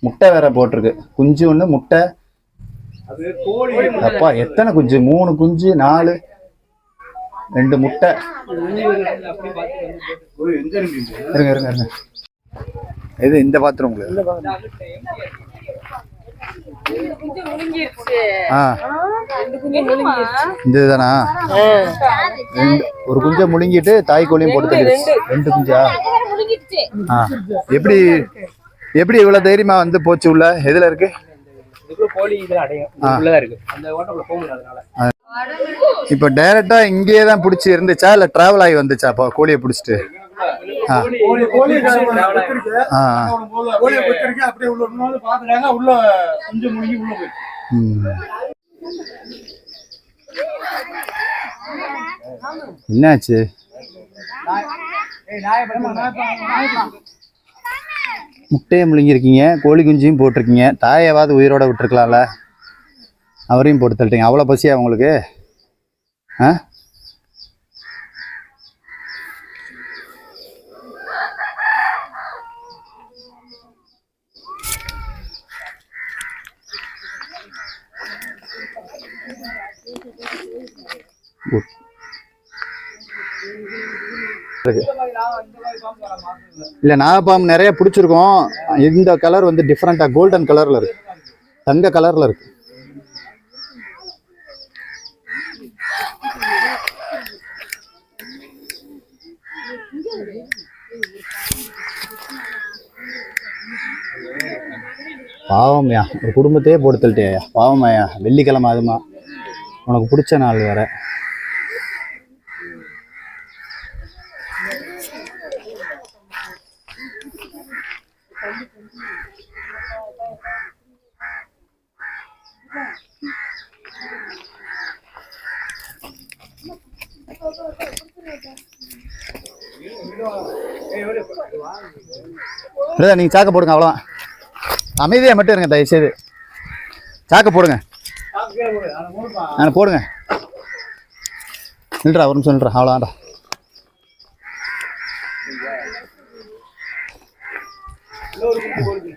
முட்டை வேற போட்டிருக்கு. குஞ்சு ஒன்று முட்டை. அது கோழி அப்பா எத்தனை குஞ்சு? மூணு குஞ்சு நாலு. ரெண்டு முட்டை. இருங்க இருங்க இருங்க. இது இந்த முழுங்கிருச்சு ஆ. இந்த இதுதானா ஒரு குஞ்சை முழுங்கிட்டு தாய் கோழியும் போட்டு ரெண்டு. குஞ்சா? ஆ. எப்படி எப்படி இவ்வளவு தைரியமா வந்து போச்சு உள்ள? எதுல இருக்கு? இப்போ டைரக்டா இங்கேயே தான் பிடிச்சி இருந்துச்சா? இல்ல டிராவல் ஆகி வந்துச்சா? அப்போ கோழியை பிடிச்சிட்டு? அப்படியே உள்ள கொஞ்சம் என்னாச்சு? முட்டையை முழுங்கிருக்கீங்க கோழி குஞ்சியும் போட்டிருக்கீங்க. தாயாவது உயிரோட விட்டுருக்கலாம்ல. அவரையும் போட்டு தள்ளிட்டீங்க. அவ்வளோ பசியா உங்களுக்கு? ஆ? குட். இல்லை இல்ல நாகப்பாம்பு நிறைய பிடிச்சிருக்கோம். இந்த கலர் வந்து டிஃப்ரெண்டா கோல்டன் கலர்ல இருக்கு. தங்க கலர்ல இருக்கு. பாவம்யா ஒரு குடும்பத்தையே போட்டு பாவமாயா வெள்ளிக்கிழமை அதுமா. உனக்கு பிடிச்ச நாள் வேற. இல்லை நீங்கள் சாக்க போடுங்க அவ்வளோதான் அமைதியாக மட்டும் இருங்க தயவுசெய்து. சாக்க போடுங்க. நான் போடுங்க. நில்றா ஒரு நிமிஷம் நில்றா. அவ்வளோதான்டா Não, não, não.